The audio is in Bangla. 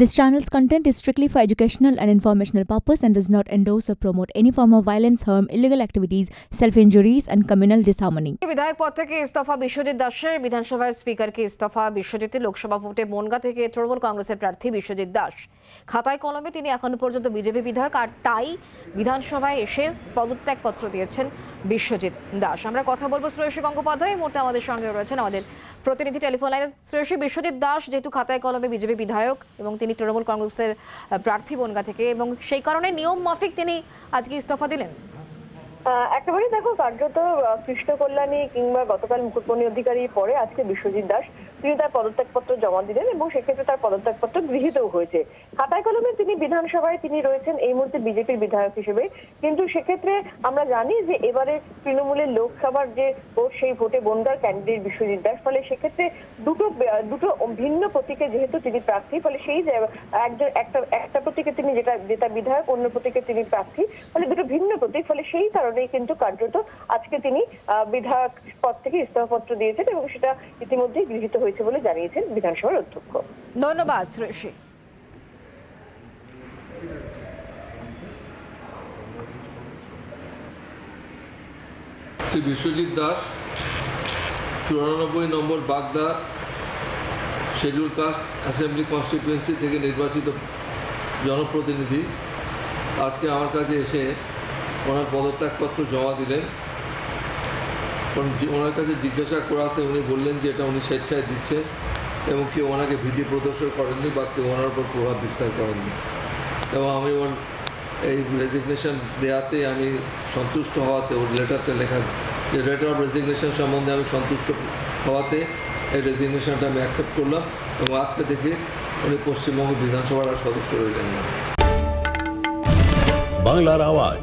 This channel's content is strictly for educational and informational purpose and does not endorse or promote any form of violence, harm, illegal activities, self-injuries and communal disharmony. বিধায়ক পদ থেকে ইস্তফা বিশ্বজিৎ দাসের বিধানসভার স্পিকারকে ইস্তফা বিশ্বজিতের লোকসভা ভোটে বনগা থেকে তৃণমূল কংগ্রেসের প্রার্থী বিশ্বজিৎ দাস। খাতায় কলমে তিনি এখনও পর্যন্ত বিজেপি বিধায়ক আর তাই বিধানসভায় এসে পদত্যাগপত্র দিয়েছেন বিশ্বজিৎ দাস। আমরা কথা বলব শ্রেয়সী গঙ্গোপাধ্যায়। এই মুহূর্তে আমাদের সঙ্গে রয়েছেন আমাদের প্রতিনিধি টেলিফোন লাইনে শ্রেয়সী বিশ্বজিৎ দাস যেহেতু খাতায় কলমে বিজেপি বিধায়ক এবং তিনি তৃণমূল কংগ্রেসের প্রার্থী বনগা থেকে এবং সেই কারণে নিয়ম মাফিক তিনি আজকে ইস্তফা দিলেন। একেবারে দেখো কার্যত কৃষ্ণ কল্যাণী কিংবা গতকাল মুকুটমণি অধিকারী পরে আজকে বিশ্বজিৎ দাস, তিনি তার পদত্যাগপত্র জমা দিলেন এবং সেক্ষেত্রে তার পদত্যাগপত্র গৃহীতও হয়েছে। খাতায় কলমে তিনি বিধানসভায় তিনি রয়েছেন, এই মুহূর্তে বিজেপির বিধায়ক হিসেবে। কিন্তু সেক্ষেত্রে আমরা জানি যে এবারে তৃণমূলের লোকসভার যে ভোট, সেই ভোটে বনগার ক্যান্ডিডেট বিশ্বজিৎ দাস। ফলে সেক্ষেত্রে দুটো দুটো ভিন্ন প্রতীকে যেহেতু তিনি প্রার্থী, ফলে সেই একজন, একটা একটা প্রতীকে তিনি যেটা যেটা বিধায়ক, অন্য প্রতীকে তিনি প্রার্থী, ফলে দুটো ভিন্ন প্রতীক, ফলে সেই কারণেই কিন্তু কার্যত আজকে তিনি বিধায়ক পদ থেকে ইস্তফাপত্র দিয়েছেন এবং সেটা ইতিমধ্যেই গৃহীত হয়েছে বলে জানিয়েছেন বিধানসভার অধ্যক্ষ। ধন্যবাদ শ্রী বিশ্বজিৎ দাস চুরানব্বই number Bagda schedule caste assembly constituency থেকে নির্বাচিত জনপ্রতিনিধি। আজকে আমার কাছে এসে ওনার পদত্যাগপত্র জমা দিলেন। ওনার কাছে জিজ্ঞাসা করাতে উনি বললেন যে এটা উনি স্বেচ্ছায় দিচ্ছে এবং কেউ ওনাকে ভীতি প্রদর্শন করেননি বা কেউ ওনার উপর প্রভাব বিস্তার করেননি। এবং আমি ওর এই রেজিগনেশন দেওয়াতে আমি সন্তুষ্ট হওয়াতে, ওর লেটারটা লেখা, যে লেটার অফ রেজিগনেশন সম্বন্ধে আমি সন্তুষ্ট হওয়াতে এই রেজিগনেশনটা আমি অ্যাকসেপ্ট করলাম এবং আজকে থেকে উনি পশ্চিমবঙ্গ বিধানসভার সদস্য রইলেন বাংলার আওয়াজ